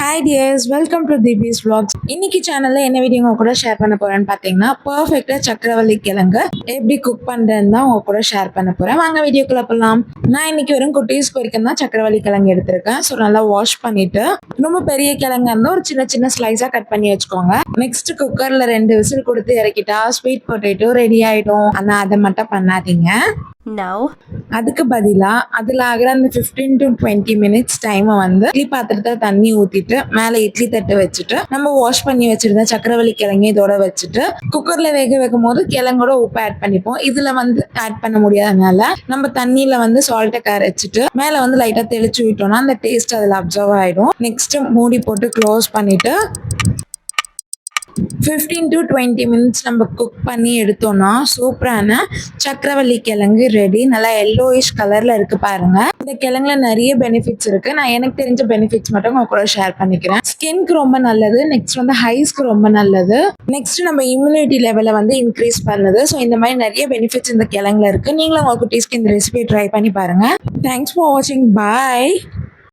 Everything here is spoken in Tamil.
Hi dears welcome to Deepi's vlogs இன்னைக்கு சேனல்ல என்ன வீடியோ உங்க கூட ஷேர் பண்ண போறேன்னு பார்த்தீங்கன்னா பர்ஃபெக்டா சக்கரவள்ளி கிழங்கு எப்படி குக் பண்றேன்னு தான் உங்க கூட ஷேர் பண்ண போறேன். வாங்க வீடியோக்குள்ள போகலாம் நான் இன்னைக்கு வெறும் குட்டீஸ் வரைக்கும் தான் சக்கரவள்ளி கிழங்கு எடுத்திருக்கேன். ஸோ நல்லா வாஷ் பண்ணிட்டு ரொம்ப பெரிய கிழங்கா இருந்தால் ஒரு சின்ன சின்ன ஸ்லைஸா கட் பண்ணி வச்சுக்கோங்க. நெக்ஸ்ட் குக்கர்ல ரெண்டு விசில் கொடுத்து இறக்கிட்டா ஸ்வீட் பொட்டேட்டோ ரெடி ஆயிடும். ஆனா அதை மட்டும் பண்ணாதீங்க. No. அதுக்கு பதிலா அதுல ஆகிற அந்த 15 டு டுவெண்ட்டி மினிட்ஸ் டைமை வந்து இட்லி பாத்திரத்துல தண்ணி ஊத்திட்டு மேல இட்லி தட்டு வச்சுட்டு நம்ம வாஷ் பண்ணி வச்சிருந்த சக்கரவள்ளி கிழங்கு இதோட வச்சுட்டு குக்கர்ல வேக வைக்கும் போது கிழங்கோட உப்பு ஆட் பண்ணிப்போம். இதுல வந்து ஆட் பண்ண முடியாதனால நம்ம தண்ணியில வந்து சால்ட்டை கரைச்சிட்டு மேல வந்து லைட்டா தெளிச்சு விட்டோம்னா அந்த டேஸ்ட் அதுல அப்சர்வ் ஆயிடும். நெக்ஸ்ட் மூடி போட்டு க்ளோஸ் பண்ணிட்டு 15 டு டுவெண்ட்டி மினிட்ஸ் நம்ம குக் பண்ணி எடுத்தோம்னா சூப்பரான சக்கரவள்ளி கிழங்கு ரெடி நல்லா எல்லோயிஷ் கலரில் இருக்கு பாருங்க. இந்த கிழங்குல நிறைய பெனிஃபிட்ஸ் இருக்கு. நான் எனக்கு தெரிஞ்ச பெனிஃபிட்ஸ் மட்டும் உங்க கூட ஷேர் பண்ணிக்கிறேன். ஸ்கின்க்கு ரொம்ப நல்லது. நெக்ஸ்ட் வந்து ஹைஸ்க்கு ரொம்ப நல்லது. நெக்ஸ்ட் நம்ம இம்யூனிட்டி லெவலை வந்து இன்க்ரீஸ் பண்ணுது. ஸோ இந்த மாதிரி நிறைய பெனிஃபிட்ஸ் இந்த கிழங்குல இருக்கு. நீங்களும் உங்க குட்டீஸ்க்கு இந்த ரெசிபி ட்ரை பண்ணி பாருங்க. தேங்க்ஸ் ஃபார் வாட்சிங் பாய்